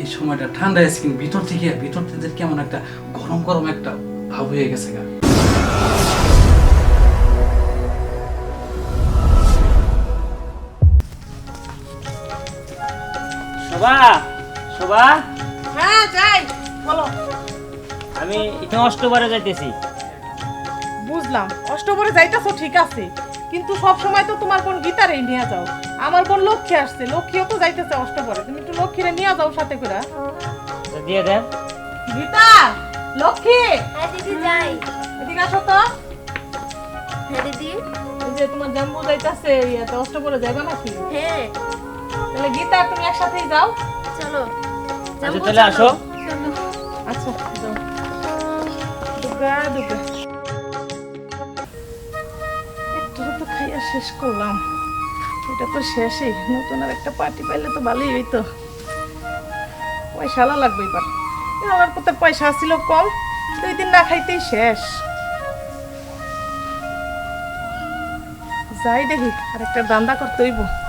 এই সময়টা ঠান্ডা স্কিন ভিতর থেকে ভিতর থেকে কেমন একটা গরম গরম একটা ভাব হয়ে গেছে গা। শোভা শোভা। হ্যাঁ যাই বলো। আমি এখানে অষ্টবারে যাইতেছি। বুঝলাম অষ্টপরে যাইতাছো ঠিক আছে। কিন্তু সব সময় তো তোমার কোন গীতারেই নিয়ে যাও। আমার কোন লক্ষ্মী আসছে লক্ষ্মীও তো যাইতেছে অষ্টপরে তুমি একটু লক্ষ্মীরে নিয়ে যাও সাথে করে। দিয়ে দেন। গীতা লক্ষ্মী! হ্যাঁ দিদি যাই। এদিকে আসো তো। হ্যাঁ দিদি। যে তোমার জাম্বু যাইতাছে ইয়াতে অষ্টপরে যাইবা নাকি? হ্যাঁ। তাহলে গীতা তুমি একসাথেই যাও। চলো। আচ্ছা তাহলে আসো। আচ্ছা যাও। দুর্গা দুর্গা শেষ করলাম। এটা তো শেষই। নতুন আর একটা পার্টি পাইলে তো ভালোই হইতো। পয়সা লাগবে এবার। আমার কত পয়সা ছিল কম দুই দিন না খাইতেই শেষ। যাই দেখি আর একটা দান্দা করতে হইব।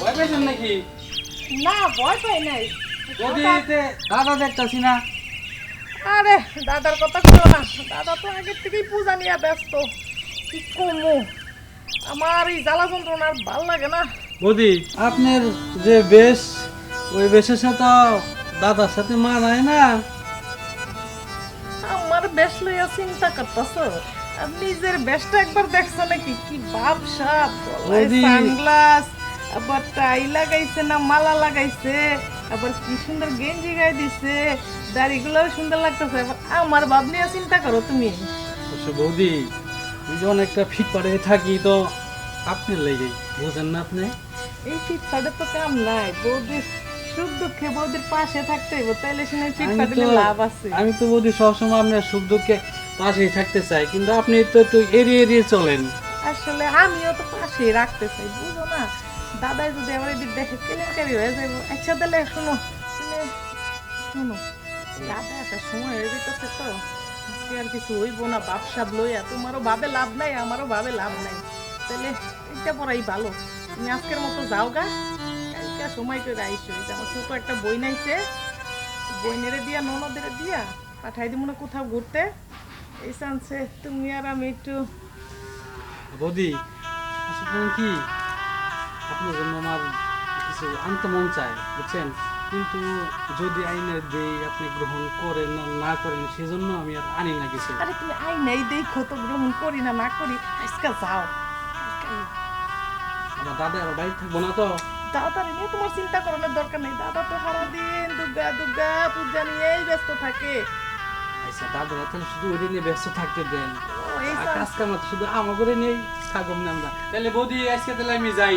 ভয় পেয়েছেন নাকি? না ভয় পাই নাই। দাদা দেখতাছি না। আরে দাদার কথা করো না। দাদা তো আগের থেকেই পূজা নিয়ে ব্যস্ত। কি কমু? আমার এই জ্বালা যন্ত্রণার ভালো লাগে না। বৌদি আপনার যে বেশ ওই বেশের সাথে দাদার সাথে মানায় না? আমার বেশ লইয়া চিন্তা করতেছ। নিজের বেশটা একবার দেখছ নাকি? কি বাপ সাপ সানগ্লাস আবার টাই লাগাইছে না মালা লাগাইছে আবার কি সুন্দর গেঞ্জি গায়ে দিছে দাড়িগুলোও সুন্দর লাগতেছে এবার আমার ভাব নিয়ে চিন্তা করো তুমি। বৌদি এই যে অনেকটা ফিট পাড়ে থাকি তো আপনার লেগে বুঝেন না আপনি? এই ফিটফাটে তো কাম নাই বৌদির সুখ দুঃখে বৌদির পাশে থাকতে হইব তাইলে শুনে আমি লাভ আছে। আমি তো বৌদি সবসময় আপনার সুখ দুঃখে পাশেই থাকতে চাই কিন্তু আপনি তো একটু এড়িয়ে এড়িয়ে চলেন। আসলে আমিও তো পাশেই রাখতে চাই বুঝো না? দাদাই যদি আমার এদিক দেখে কেলেঙ্কারি হয়ে আচ্ছা তাহলে শোনো। শোনো দাদা আসার সময় হয়ে যেতেছে তো। আজকে আর কিছু হইব না বাপ বাপসাব লইয়া। তোমারও ভাবে লাভ নাই, আমারও ভাবে লাভ নাই। তাহলে এটা পড়াই ভালো। তুমি আজকের মতো যাও গা। কালকে সময় করে আইসো। যে আমার ছোট একটা বই নাইছে বই বইনেরে দিয়া, ননদের দিয়া পাঠাই দিব না কোথাও ঘুরতে। এই চান্সে তুমি আর আমি একটু বৌদি কি? আপনার জন্য আমার কিছু আনতে মন চায় বুঝছেন? কিন্তু যদি আইনের দেই আপনি গ্রহণ করেন না করেন সেজন্য আমি আর আনি না কিছু। আরে তুমি আই নাই দেখো তো গ্রহণ করি না না করি আজকে যাও। আমার দাদা আর বাড়ি থাকব না তো? দাদার নিয়ে তোমার চিন্তা করানোর দরকার নেই। দাদা তো সারাদিন দুর্গা দুর্গা পূজা নিয়েই ব্যস্ত থাকে। আচ্ছা দাদারা তাহলে শুধু ওই নিয়ে ব্যস্ত থাকতে দেন। কাজ শুধু নিয়েই না আমরা। তাহলে বৌদি আজকে তাহলে আমি যাই।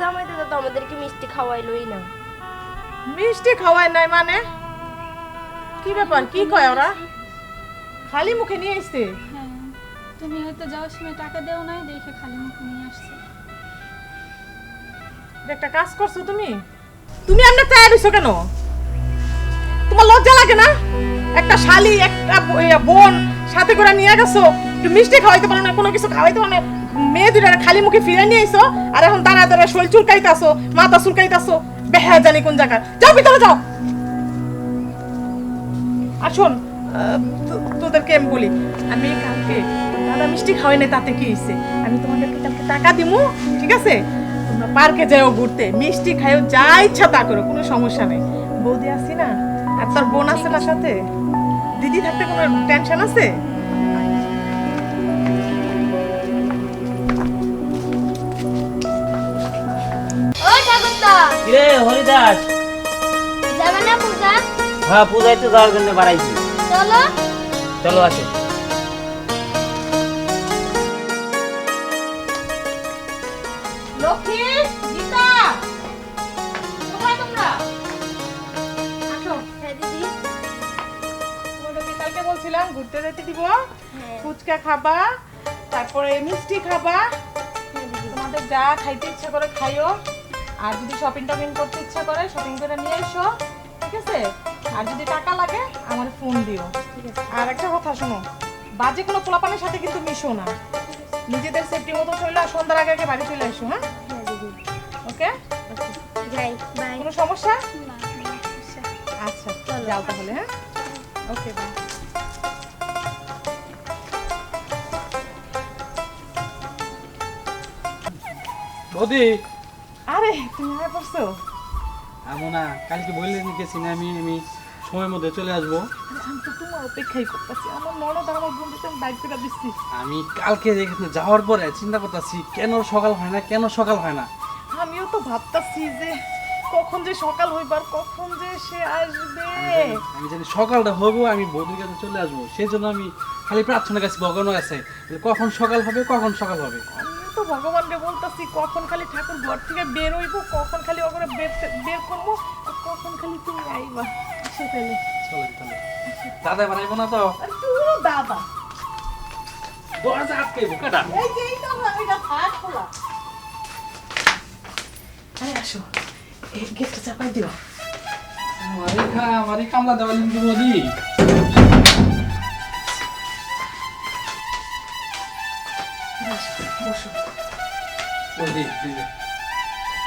জামাই দাদা তো আমাদেরকে মিষ্টি খাওয়াইলই না। মিষ্টি খাওয়ায় নাই মানে? কি ব্যাপার কি কয় ওরা? খালি মুখে নিয়ে আসছে? হ্যাঁ তুমি হয়তো যাওয়ার সময় টাকা দেও নাই দেখে খালি মুখে নিয়ে আসছে। একটা কাজ করছ তুমি? তুমি আমরা চায় দিছো কেন? তোমার লজ্জা লাগে না? একটা শালি একটা বোন সাথে করে নিয়ে গেছো একটু মিষ্টি খাওয়াইতে পারো না কোনো কিছু খাওয়াইতে পারো না। মেয়ে দুটার খালি মুখে ফিরে নিয়ে আইছো আর এখন দাঁড়া দাঁড়া শৈল চুলকাইতাছো, মাথা চুলকাইতাছো বেহা জানি কোন জায়গায় যাও ভিতরে যাও। আর শোন তোদেরকে আমি বলি, আমি কালকে, দাদা মিষ্টি খাওয়াই নাই, তাতে কি হয়েছে আমি তোমাদেরকে কালকে টাকা দিমু, ঠিক আছে? তোমরা পার্কে যাও ঘুরতে, মিষ্টি খাইও, যা ইচ্ছা তা করো, কোনো সমস্যা নেই। বৌদি আছি না, আর তোর বোন আছে না সাথে? দিদি থাকতে কোনো টেনশন আছে? কিরে হরিদাস? যাবে না পূজা? হ্যাঁ পূজায় তো যাওয়ার জন্য বাড়াইছি। চলো। চলো আসো। লক্ষ্মী গীতা কোথায় তোমরা? আসো। হ্যাঁ দিদি। তোমাদেরকে কালকে বলছিলাম ঘুরতে যেতে দিব। হ্যাঁ। ফুচকা খাবা তারপরে মিষ্টি খাবা। হ্যাঁ তোমাদের যা খাইতে ইচ্ছা করে খাইও। আর যদি শপিং টপিং করতে ইচ্ছা করে শপিং করে নিয়ে এসো ঠিক আছে? আর যদি টাকা লাগে আমার ফোন দিও। ঠিক আছে। আর একটা কথা শোনো বাজে কোনো পোলাপানের সাথে কিন্তু মিশো না। নিজেদের সেফটি মতো চলে আর সন্ধ্যার আগে আগে বাড়ি চলে এসো হ্যাঁ? হ্যাঁ দিদি। ওকে? যাই বাই কোনো সমস্যা? না আচ্ছা যাও তাহলে হ্যাঁ? ওকে বাই বৌদি আরে তুমি আয় পড়ছো? আমো না কালকে বললে গেছি না আমি আমি সময়ের মধ্যে চলে আসব। আমি তো তোমার অপেক্ষাই করতেছি। আমার ননদ আর আমার বন্ধুকে আমি বাইক করে দিচ্ছি। আমি কালকে এখানে যাওয়ার পরে চিন্তা করতেছি কেন সকাল হয় না কেন সকাল হয় না? আমিও তো ভাবতাছি যে কখন যে সকাল হইবার কখন যে সে আসবে। আমি জানি সকালটা হব আমি বৌদির কাছে চলে আসব। সেই জন্য আমি খালি প্রার্থনা কাছে ভগবানের কাছে। কখন সকাল হবে কখন সকাল হবে। তো ভগবানকে বলতাছি কখন খালি ঠাকুর ঘর থেকে বের হইব? কখন খালি ওখানে বের বের করব? কখন খালি তুমি আইবা? দাদা বানাইবো না তো? দাদা। দরজা আটকাইবো কাটা। এই যে এই তো এটা থাক খোলা। আরে আসো এই গেটটা চাপাই দিও। আমারই খা আমারই কামলা দেওয়া বসো।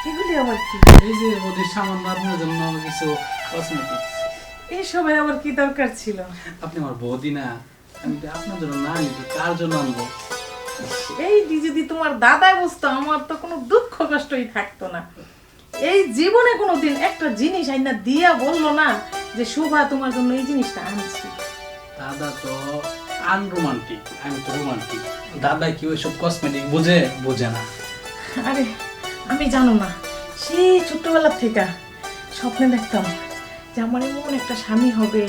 এগুলি আবার কি? এই যে বৌদির সামান্য আপনার জন্য কিছু কসমেটিক্স এই সময় আবার কি দরকার ছিল? আপনি আমার বৌদি না আমি তো আপনার জন্য না আনি তো কার জন্য আনব। এই যদি তোমার দাদাই বুঝতো আমার তো কোনো দুঃখ কষ্টই থাকতো না। এই জীবনে কোনোদিন একটা জিনিস আইনা দিয়া বলল না যে শোভা তোমার জন্য এই জিনিসটা আনছি। দাদা তো আনরোমান্টিক আমি তো রোমান্টিক দাদা কি ওইসব কসমেটিক বুঝে? বোঝে না। আরে, আমি জানো না সেই ছোট্টবেলার থেকে স্বপ্নে দেখতাম যে আমার এমন একটা স্বামী হবে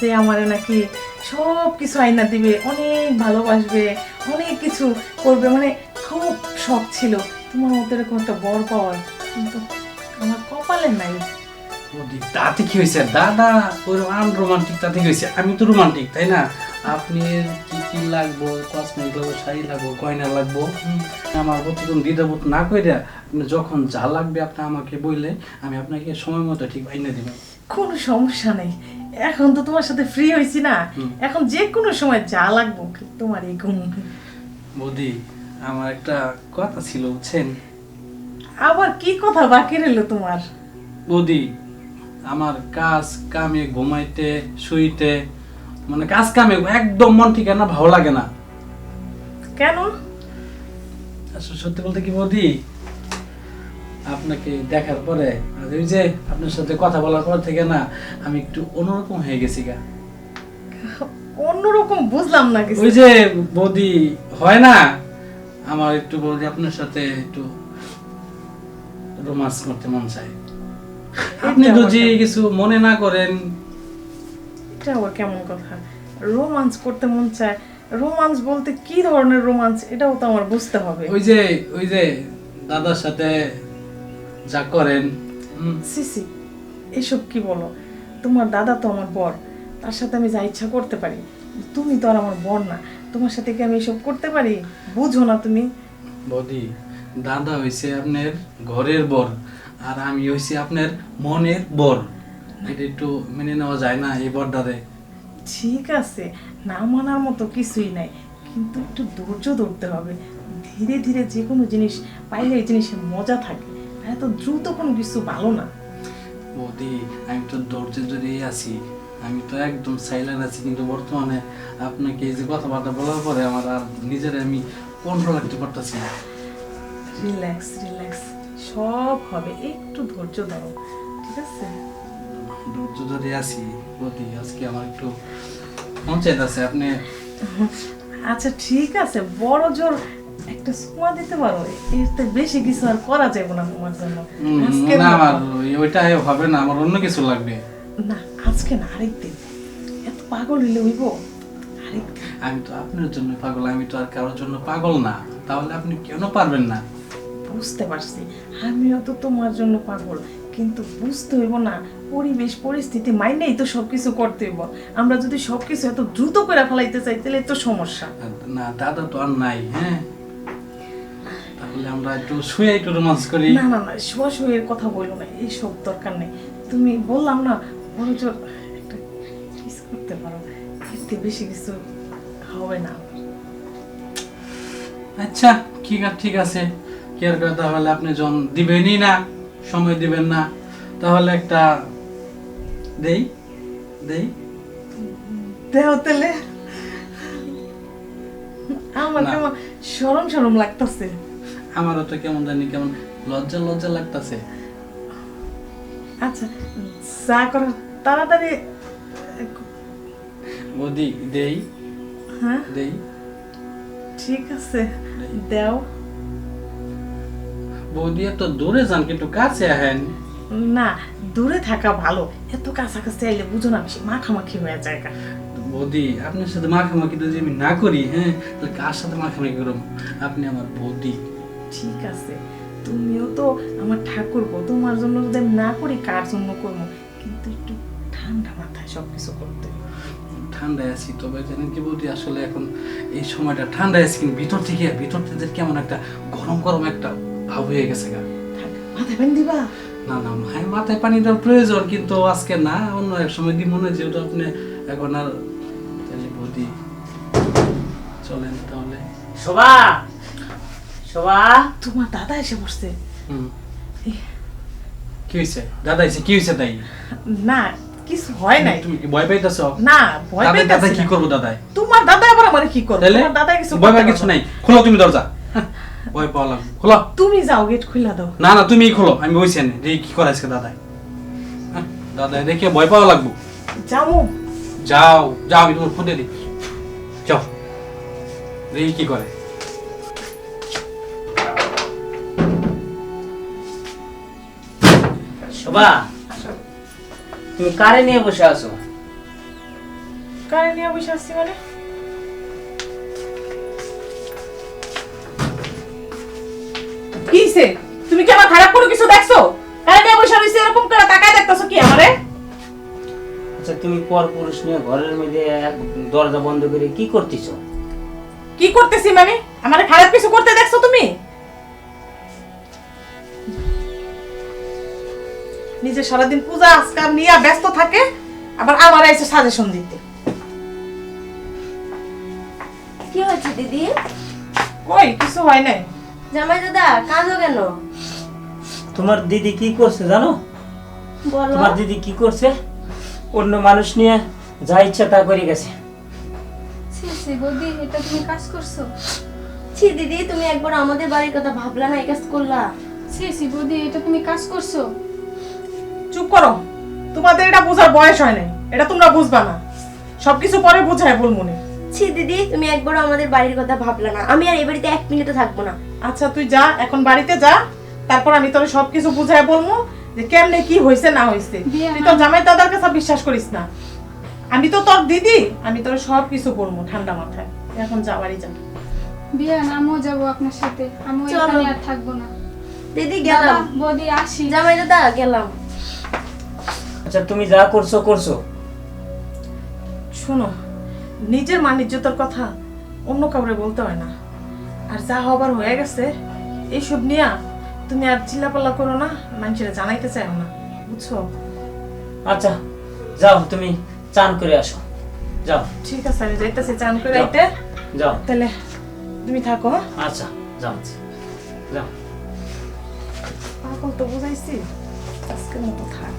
যে আমারে নাকি সব কিছু আইনা দিবে, অনেক ভালোবাসবে, অনেক কিছু করবে। মানে খুব শখ ছিল তোমার মতো এরকম একটা বর পাওয়ার। কিন্তু আমার কপালে নাই। তাতে কি হয়েছে? দাদা ওই আনরোমান্টিক তাতে কি হয়েছে? আমি তো রোমান্টিক, তাই না? আপনি কি কি লাগবো? কসমেটিক লাগবো শাড়ি লাগবো গয়না লাগবো? আমার প্রতিদিন দ্বিধাবোধ না করে আপনি যখন যা লাগবে আপনি আমাকে বললে আমি আপনাকে সময় মতো ঠিক বাইনে দিবেন কোনো সমস্যা নেই। এখন তো তোমার সাথে ফ্রি হয়েছি না। এখন যে কোনো সময় যা লাগবো তোমার এই ঘুম। বৌদি আমার একটা কথা ছিল বুঝছেন? আবার কি কথা বাকি রইল তোমার? বৌদি আমার কাজ কামে ঘুমাইতে শুইতে মানে কাজ কামে একদম মন ঠিক না ভালো লাগে না। কেন? সত্যি বলতে কি বৌদি আপনাকে দেখার পরে ওই যে আপনার সাথে কথা বলার পর থেকে না আমি একটু অন্যরকম হয়ে গেছি গা। অন্যরকম বুঝলাম না কিছু। ওই যে বৌদি হয় না? আমার একটু বৌদি আপনার সাথে একটু রোমান্স করতে মন চায়। আপনি এটা তো যে কিছু মনে না করেন এটা আবার কেমন কথা? রোমান্স করতে মন চায়। রোমান্স বলতে কি ধরনের রোমান্স? এটাও তো আমার বুঝতে হবে। ওই যে ওই যে দাদার সাথে যা করেন সিসি এসব কি বলো? তোমার দাদা তো আমার বর। তার সাথে আমি যা ইচ্ছা করতে পারি। তুমি তো আর আমার বর না। তোমার সাথে কি আমি এসব করতে পারি? বুঝো না তুমি। বৌদি দাদা হইছে আপনার ঘরের বর আর আমি হইছি আপনার মনের বর। এটা একটু মেনে নেওয়া যায় না এই বরটারে ঠিক আছে না মানার মতো কিছুই নাই কিন্তু একটু ধৈর্য ধরতে হবে। ধীরে ধীরে যে কোনো জিনিস পাইলে এই জিনিসের মজা থাকে এত দ্রুত কোনো কিছু ভালো না। বৌদি আমি তো ধৈর্য ধরে আছি। আমি তো একদম সাইলেন্ট আছি কিন্তু বর্তমানে আপনাকে এই যে কথাবার্তা বলার পরে আমার আর নিজের আমি কন্ট্রোল রাখতে পারতেছি না। রিল্যাক্স রিল্যাক্স সব হবে একটু ধৈর্য ধরো ঠিক আছে? আছি বৌদি আজকে আমার একটু মন চাইতেছে আপনি? আচ্ছা ঠিক আছে বড় জোর একটা সময় দিতে পারো এর তো বেশি কিছু আর করা যাবে না তোমার জন্য। না আমার ওই- ওইটা হবে না আমার অন্য কিছু লাগবে। না আজকে না আরেকদিন। এত পাগল হইলে হইব? আমি তো আপনার জন্য পাগল আমি তো আর কারোর জন্য পাগল না। তাহলে আপনি কেন পারবেন না? বুঝতে পারছি আমিও তো তোমার জন্য পাগল। কিন্তু বুঝতে হইব না পরিবেশ পরিস্থিতি মাইনেই তো সবকিছু করতে হইব। আমরা যদি সবকিছু এত দ্রুত করে ফেলাইতে চাই তাহলে তো সমস্যা। না দাদা তো আর নাই হ্যাঁ? তাহলে আমরা একটু শুয়ে একটু রোমান্স করি। না না না শোয়া এর কথা বলল না এইসব দরকার নেই। তুমি বললাম না বরঞ্চ একটা কিস করতে পারো এতে বেশি কিছু হবে না। আচ্ছা ঠিক আছে ঠিক আছে। কি আর করে তাহলে আপনি জন দিবেনই না। সময় দিবেন না। তাহলে একটা দেই দেই। দেহ তেলে আমার। কেমন সরম সরম লাগতেছে। আমারও তো কেমন জানি কেমন লজ্জা লজ্জা লাগতাছে। আচ্ছা যা করার তাড়াতাড়ি। বদি দেই। হ্যাঁ? দেই। ঠিক আছে দেও। বৌদি এত দূরে যান কিন্তু কাছে আহেন। না দূরে থাকা ভালো। এত কাছাকাছি আইলে বুঝো না বেশি মাখামাখি হয়ে যায়। বৌদি আপনার সাথে মাখামাখি যদি আমি না করি হ্যাঁ তাহলে কার সাথে মাখামাখি করব? আপনি আমার বৌদি। ঠিক আছে তুমিও তো আমার ঠাকুর তোমার জন্য যদি আমি না করি কার জন্য করব? কিন্তু একটু ঠান্ডা মাথায় সবকিছু করতে। ঠান্ডায় আছি তবে জানেন কি বৌদি আসলে এখন এই সময়টা ঠান্ডায় আছি কিন্তু ভিতর থেকে ভিতর থেকে কেমন একটা গরম গরম একটা ভাব হয়ে গেছে গা। মাথায় পানি দিবা? না না হ্যাঁ মাথায় পানি দেওয়ার প্রয়োজন কিন্তু আজকে না অন্য এক সময় দিব মনে হয় যেহেতু আপনি এখন আর তাহলে বৌদি চলেন তাহলে? শোভা! শোভা! তোমার দাদা এসে বসছে। কি হয়েছে দাদা এসে কি হয়েছে তাই? না কিছু হয় নাই। তুমি কি ভয় পাইতেছো? না ভয় দাদা দাদা কি। করব দাদাই তোমার দাদা আবার আমার কি করবে? তোমার দাদা কিছু ভয় কিছু নাই। খোলো তুমি দরজা। ভয় পাওয়া লাগবে। খোলো। তুমি যাও গেট খুলে দাও। না না তুমি খোলো আমি বইছি না দেখি কি করে আজকে দাদাই। হ্যাঁ, দাদাই দেখে ভয় পাওয়া লাগবো। যাব যাও যাও আমি তোমার ফুটে দিই। যাও। দেখি কি করে। শোভা তুমি কারে নিয়ে বসে আছো? কারে নিয়ে বসে আসছি মানে? কিসে তুমি কি আমার খারাপ কোনো কিছু দেখছ? কারে নিয়ে বসে রইছে এরকম করে তাকায় দেখতেছো কি আমারে? আচ্ছা তুমি পর পুরুষ নিয়ে ঘরের মধ্যে দরজা বন্ধ করে কি করতেছো? কি করতেছি মানে আমারে খারাপ কিছু করতে দেখছ তুমি? নিজে সারাদিন পূজা আজকাল নিয়ে ব্যস্ত থাকে আবার আমার এসে সাজেশন দিতে। কি হয়েছে দিদি? কই কিছু হয় নাই। জামাই দাদা কাঁদো কেন? তোমার দিদি কি করছে জানো? বলো। তোমার দিদি কি করছে? অন্য মানুষ নিয়ে যা ইচ্ছা তা করে গেছে। সি সি বৌদি এটা তুমি কাজ করছ? ছি দিদি তুমি একবার আমাদের বাড়ির কথা ভাবলা না এই কাজ করলা। সি সি বৌদি এটা তুমি কাজ করছ? চুপ করো। তোমাদের এটা বোঝার বয়স হয় নাই। এটা তোমরা বুঝবা না। সবকিছু পরে বুঝায় বল মনে। ছি দিদি তুমি একবার আমাদের বাড়ির কথা ভাবলা না। আমি আর এই বাড়িতে এক মিনিটও থাকব না। আচ্ছা তুই যা এখন বাড়িতে যা। তারপর আমি তোর সবকিছু বুঝায় বলব যে কেমনে কি হয়েছে না হয়েছে তুই তো জামাই দাদার কাছে বিশ্বাস করিস না। আমি তো তোর দিদি আমি তোর সব কিছু বলব ঠান্ডা মাথায়। এখন যা বাড়ি যা। বিয়ান আমিও যাব আপনার সাথে। আমিও এখানে আর থাকব না। দিদি গেলাম। বৌদি আসি। জামাই দাদা গেলাম। আচ্ছা তুমি যা করছ করছ। শোনো নিজের মানিজ্যতার কথা অন্য কাউরে বলতে হয় না। আর যা হবার হয়ে গেছে এইসব নিয়ে তুমি আর চিল্লাপাল্লা করো না মানুষেরা জানাইতে চাও না বুঝছ? আচ্ছা যাও তুমি চান করে আসো। যাও। ঠিক আছে আমি যাইতেছি চান করে। আইতে। যাও। তাহলে তুমি থাকো হ্যাঁ? আচ্ছা যাও। যাও। পাগল তো বুঝাইছি আজকের মতো থাক।